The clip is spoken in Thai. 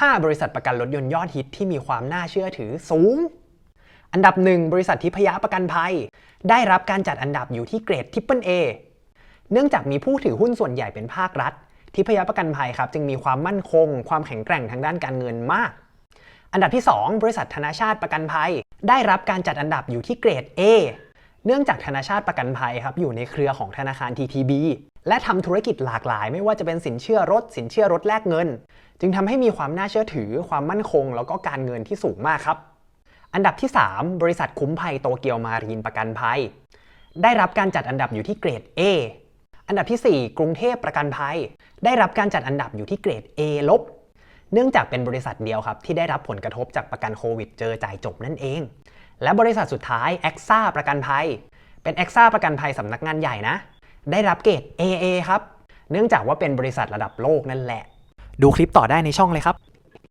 5 บริษัทประกันรถยนต์ยอดฮิตที่มีความน่าเชื่อถือสูง อันดับหนึ่งบริษัททิพยประกันภัย ได้รับการจัดอันดับอยู่ที่เกรดทิปเปิลเอเนื่องจากมีผู้ถือหุ้นส่วนใหญ่เป็นภาครัฐ ทิพยประกันภัยครับจึงมีความมั่นคง ความแข็งแกร่งทางด้านการเงินมาก อันดับที่ 2 บริษัทธนาชาติประกันภัย ได้รับการจัดอันดับอยู่ที่เกรด A เนื่องจากธนาชาติประกันภัยครับอยู่ในเครือของธนาคาร TTB และทำธุรกิจหลากหลาย ไม่ว่าจะเป็นสินเชื่อรถ สินเชื่อรถแลกเงิน จึงทำให้มีความน่าเชื่อถือ ความมั่นคง แล้วก็การเงินที่สูงมากครับ อันดับที่ 3 บริษัทคุ้มภัยโตเกียวมารีนประกันภัย ได้รับการจัดอันดับอยู่ที่เกรด A อันดับทีสี่ 4 กรุงเทพประกันภัย ได้รับการจัดอันดับอยู่ที่เกรด A ลบเนื่องจากเป็นบริษัทเดียวครับที่ได้รับผลกระทบจากประกันโควิดเจอจ่ายจบนั่นเอง และบริษัทสุดท้าย a อ s a ประกันภัย เป็น a อ s a ประกันภัยสำนักงานใหญ่นะ ได้รับเกรด AA ครับ เนื่องจากว่าเป็นบริษัทระดับโลกนั่นแหละ ดูคลิปต่อได้ในช่องเลยครับ